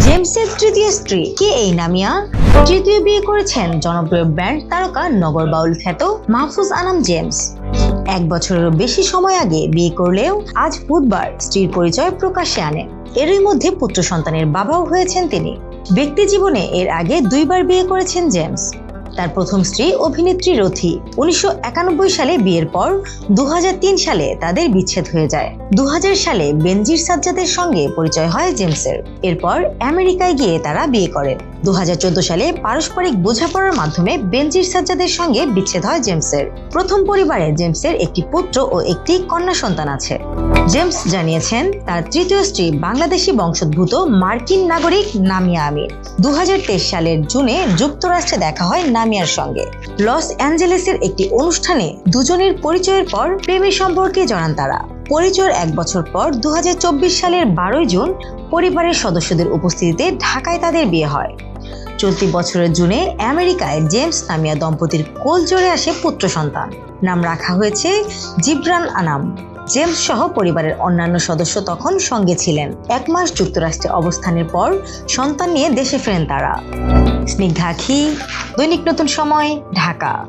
জেমসের তৃতীয় স্ত্রী, কে এই নামিয়া? তৃতীয় বিয়ে করেছেন জনপ্রিয় ব্যান্ড তারকা নগর বাউল খ্যাত মাহফুজ আনাম জেমস। এক বছরেরও বেশি সময় আগে বিয়ে করলেও আজ বুধবার স্ত্রীর পরিচয় প্রকাশে আনে। এরই মধ্যে পুত্র সন্তানের বাবাও হয়েছেন তিনি। ব্যক্তি জীবনে এর আগে দুইবার বিয়ে করেছেন জেমস। তার প্রথম স্ত্রী অভিনেত্রী রথি। উনিশশো একানব্বই সালে বিয়ের পর দুহাজার তিন সালে তাদের বিচ্ছেদ হয়ে যায়। দু সালে বেনজির সাজ্জাদের সঙ্গে পরিচয় হয় জেমসের। এরপর আমেরিকায় গিয়ে তারা বিয়ে করেন। দু হাজার চোদ্দ সালে পারস্পরিক বোঝাপড়ার মাধ্যমে বেনজির সাজ্জাদের সঙ্গে বিচ্ছেদ হয় জেমসের। প্রথম পরিবারে জেমসের একটি পুত্র ও একটি কন্যা সন্তান আছে। জেমস জানিয়েছেন, তার তৃতীয় স্ত্রী বাংলাদেশি বংশোদ্ভূত মার্কিন নাগরিক নামিয়া আমির। দুহাজার তেইশ সালের জুনে যুক্তরাষ্ট্রে দেখা হয় নামিয়ার সঙ্গে। লস অ্যাঞ্জেলেসের একটি অনুষ্ঠানে দুজনের পরিচয়ের পর প্রেমের সম্পর্কে জানান তারা। পরিচয়ের এক বছর পর দুহাজার চব্বিশ সালের বারোই জুন পরিবারের সদস্যদের উপস্থিতিতে ঢাকায় তাদের বিয়ে হয়। চলতি বছরের জুনে আমেরিকায় জেমস নামিয়া দম্পতির কোল জোরে আসে পুত্র সন্তান। নাম রাখা হয়েছে জিব্রান আনাম। জেমস সহ পরিবারের অন্যান্য সদস্য তখন সঙ্গে ছিলেন। এক মাস যুক্তরাষ্ট্রে অবস্থানের পর সন্তান নিয়ে দেশে ফেরেন তারা। স্নিগ্ধা আখি, দৈনিক নতুন সময়, ঢাকা।